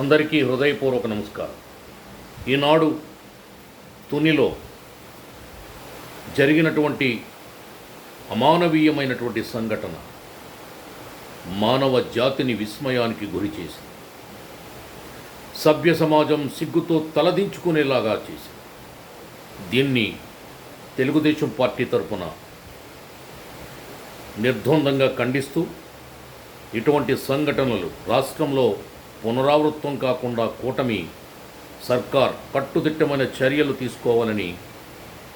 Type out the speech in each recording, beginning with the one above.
అందరికీ హృదయపూర్వక నమస్కారం. ఈనాడు తునిలో జరిగినటువంటి అమానవీయమైనటువంటి సంఘటన మానవ జాతిని విస్మయానికి గురి సభ్య సమాజం సిగ్గుతో తలదించుకునేలాగా చేసింది. దీన్ని తెలుగుదేశం పార్టీ తరఫున నిర్ద్వందంగా ఖండిస్తూ ఇటువంటి సంఘటనలు రాష్ట్రంలో పునరావృత్తం కాకుండా కూటమి సర్కార్ కట్టుదిట్టమైన చర్యలు తీసుకోవాలని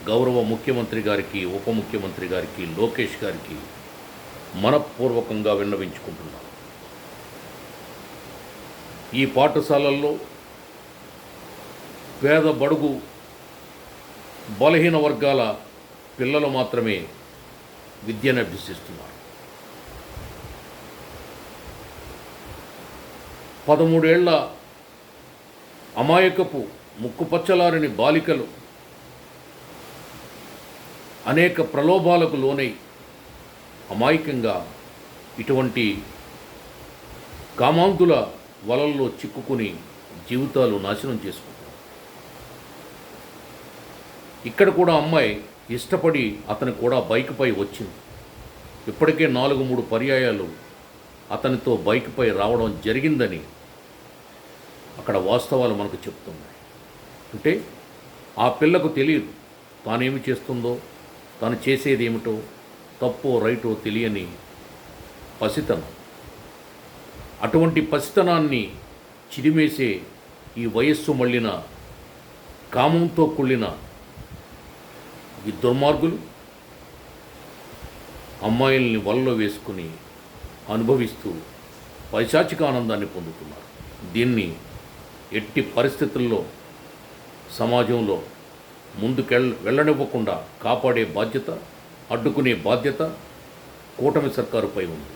గౌరవ ముఖ్యమంత్రి గారికి ఉప ముఖ్యమంత్రి గారికి లోకేష్ గారికి మనపూర్వకంగా విన్నవించుకుంటున్నాను. ఈ పాఠశాలల్లో పేద బడుగు బలహీన వర్గాల పిల్లలు మాత్రమే విద్యను అభ్యసిస్తున్నారు. పదమూడేళ్ళ అమాయకపు ముక్కుపచ్చలారని బాలికలు అనేక ప్రలోభాలకు లోనై అమాయకంగా ఇటువంటి కామాంతుల వలల్లో చిక్కుకుని జీవితాలు నాశనం చేసుకుంటారు ఇక్కడ కూడా అమ్మాయి ఇష్టపడి అతను కూడా బైక్పై వచ్చింది. ఇప్పటికే నాలుగు మూడు పర్యాయాలు అతనితో బైక్పై రావడం జరిగిందని అక్కడ వాస్తవాలు మనకు చెప్తున్నాయి. అంటే ఆ పిల్లకు తెలియదు తానేమి చేస్తుందో తాను చేసేది ఏమిటో తప్పో రైటో తెలియని పసితనం. అటువంటి పసితనాన్ని చిరిమేసే ఈ వయస్సు మళ్ళిన కామంతో కుళ్ళిన ఈ దుర్మార్గులు అమ్మాయిల్ని వలలో వేసుకుని అనుభవిస్తూ పైశాచిక ఆనందాన్ని పొందుతున్నారు. దీన్ని ఎట్టి పరిస్థితుల్లో సమాజంలో ముందుకెళ్ళ వెళ్ళనివ్వకుండా కాపాడే బాధ్యత అడ్డుకునే బాధ్యత కూటమి సర్కారుపై ఉంది.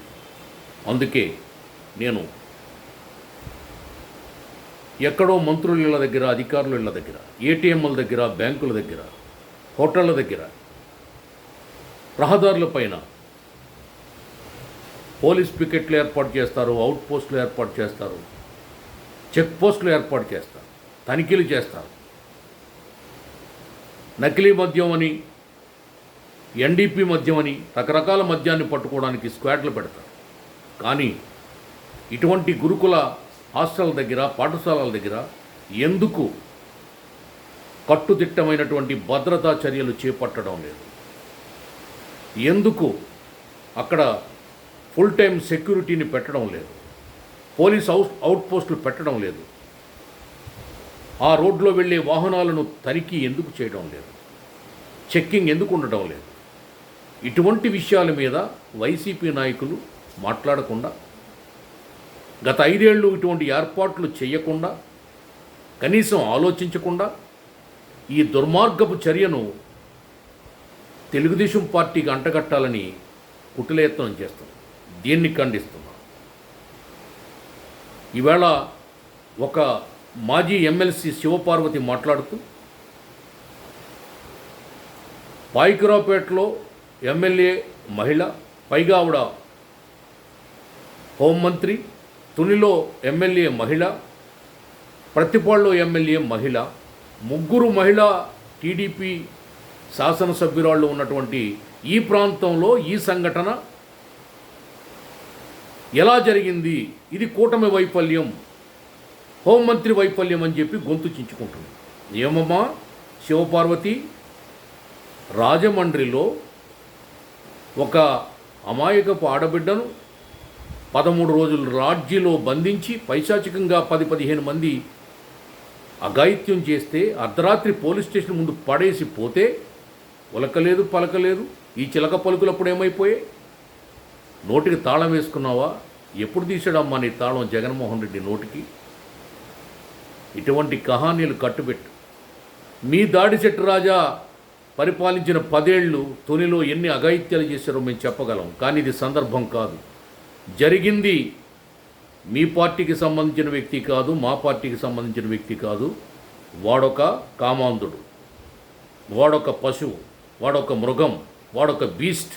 అందుకే నేను ఎక్కడో మంత్రుల ఇళ్ళ దగ్గర అధికారుల ఇళ్ళ దగ్గర ఏటీఎంల దగ్గర బ్యాంకుల దగ్గర హోటళ్ళ దగ్గర రహదారులపైన పోలీస్ పికెట్లు ఏర్పాటు చేస్తారు అవుట్ పోస్టులు ఏర్పాటు చేస్తారు. చెక్ పోస్టులు ఏర్పాటు చేస్తారు తనిఖీలు చేస్తారు. నకిలీ మద్యం అని ఎన్డీపీ మద్యం అని రకరకాల మద్యాన్ని పట్టుకోవడానికి స్క్వాడ్లు పెడతారు. కానీ ఇటువంటి గురుకుల హాస్టల్ దగ్గర పాఠశాలల దగ్గర ఎందుకు కట్టుదిట్టమైనటువంటి భద్రతా చర్యలు చేపట్టడం లేదు? ఎందుకు అక్కడ ఫుల్ టైం సెక్యూరిటీని పెట్టడం లేదు? పోలీస్ అవుట్ అవుట్ పోస్టులు పెట్టడం లేదు. ఆ రోడ్లో వెళ్ళే వాహనాలను తనిఖీ ఎందుకు చేయడం లేదు? చెక్కింగ్ ఎందుకు ఉండడం లేదు? ఇటువంటి విషయాల మీద వైసీపీ నాయకులు మాట్లాడకుండా గత ఐదేళ్ళు ఇటువంటి ఏర్పాట్లు చేయకుండా కనీసం ఆలోచించకుండా ఈ దుర్మార్గపు చర్యను తెలుగుదేశం పార్టీకి అంటగట్టాలని కుటిలయత్నం చేస్తాం దీన్ని ఖండిస్తున్నాం. ఈవేళ ఒక మాజీ ఎమ్మెల్సీ శివపార్వతి మాట్లాడుతూ పాయికిరావుపేటలో ఎమ్మెల్యే మహిళ పైగా ఆవిడ హోంమంత్రి తునిలో ఎమ్మెల్యే మహిళ ప్రతిపాడులో ఎమ్మెల్యే మహిళ ముగ్గురు మహిళ టీడీపీ శాసనసభ్యురాళ్ళు ఉన్నటువంటి ఈ ప్రాంతంలో ఈ సంఘటన ఎలా జరిగింది? ఇది కూటమి వైఫల్యం హోంమంత్రి వైఫల్యం అని చెప్పి గొంతు చించుకుంటుంది. ఏమమ్మా? శివపార్వతి రాజమండ్రిలో ఒక అమాయకపు ఆడబిడ్డను పదమూడు రోజులు రాజ్యలో బంధించి పైశాచికంగా పది పదిహేను మంది అఘాయిత్యం చేస్తే అర్ధరాత్రి పోలీస్ స్టేషన్ ముందు పడేసి పోతే ఉలకలేదు పలకలేదు ఈ చిలక పలుకులప్పుడు ఏమైపోయాయి నోటికి తాళం వేసుకున్నావా? ఎప్పుడు తీసాడమ్మా నీ తాళం జగన్మోహన్ రెడ్డి నోటికి? ఇటువంటి కహానీలు కట్టుబెట్టు. మీ దాడి చెట్టు రాజా పరిపాలించిన పదేళ్ళు తొలిలో ఎన్ని అఘాయిత్యాలు చేశారో మేము చెప్పగలం కానీ ఇది సందర్భం కాదు. జరిగింది మీ పార్టీకి సంబంధించిన వ్యక్తి కాదు మా పార్టీకి సంబంధించిన వ్యక్తి కాదు. వాడొక కామాంధుడు వాడొక పశువు వాడొక మృగం వాడొక బీస్ట్.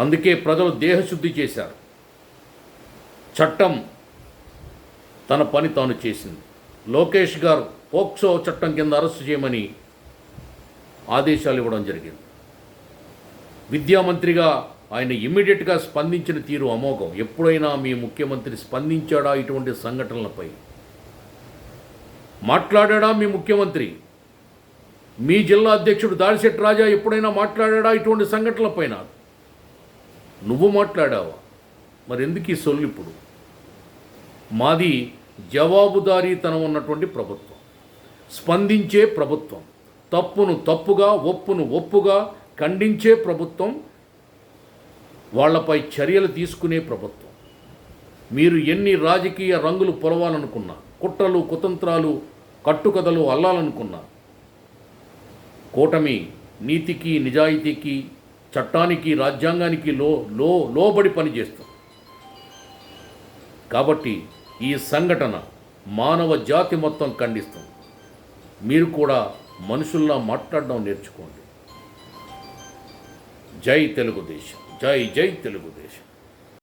అందుకే ప్రజలు దేహశుద్ధి చేశారు. చట్టం తన పని తాను చేసింది. లోకేష్ గారు పోక్సో చట్టం కింద అరెస్టు చేయమని ఆదేశాలు ఇవ్వడం జరిగింది. విద్యామంత్రిగా ఆయన ఇమ్మీడియట్గా స్పందించిన తీరు అమోఘం. ఎప్పుడైనా మీ ముఖ్యమంత్రి స్పందించాడా ఇటువంటి సంఘటనలపై? మాట్లాడాడా మీ ముఖ్యమంత్రి? మీ జిల్లా అధ్యక్షుడు దాడిశెట్టి రాజా ఎప్పుడైనా మాట్లాడాడా ఇటువంటి సంఘటనలపైన? నువ్వు మాట్లాడావా? మరి ఎందుకు ఈ సొల్లు ఇప్పుడు? మాది జవాబుదారీతనం ఉన్నటువంటి ప్రభుత్వం. స్పందించే ప్రభుత్వం. తప్పును తప్పుగా ఒప్పును ఒప్పుగా ఖండించే ప్రభుత్వం. వాళ్ళపై చర్యలు తీసుకునే ప్రభుత్వం. మీరు ఎన్ని రాజకీయ రంగులు పొలవాలనుకున్నా కుట్రలు కుతంత్రాలు కట్టుకథలు అల్లాలనుకున్నా కూటమి నీతికి నిజాయితీకి చట్టానికి రాజ్యాంగానికి లో లో లోబడి పనిచేస్తాం. కాబట్టి ఈ సంఘటన మానవ జాతి మొత్తం ఖండిస్తుంది మీరు కూడా మనుషుల్లా మాట్లాడడం నేర్చుకోండి. జై తెలుగుదేశం. జై జై తెలుగుదేశం.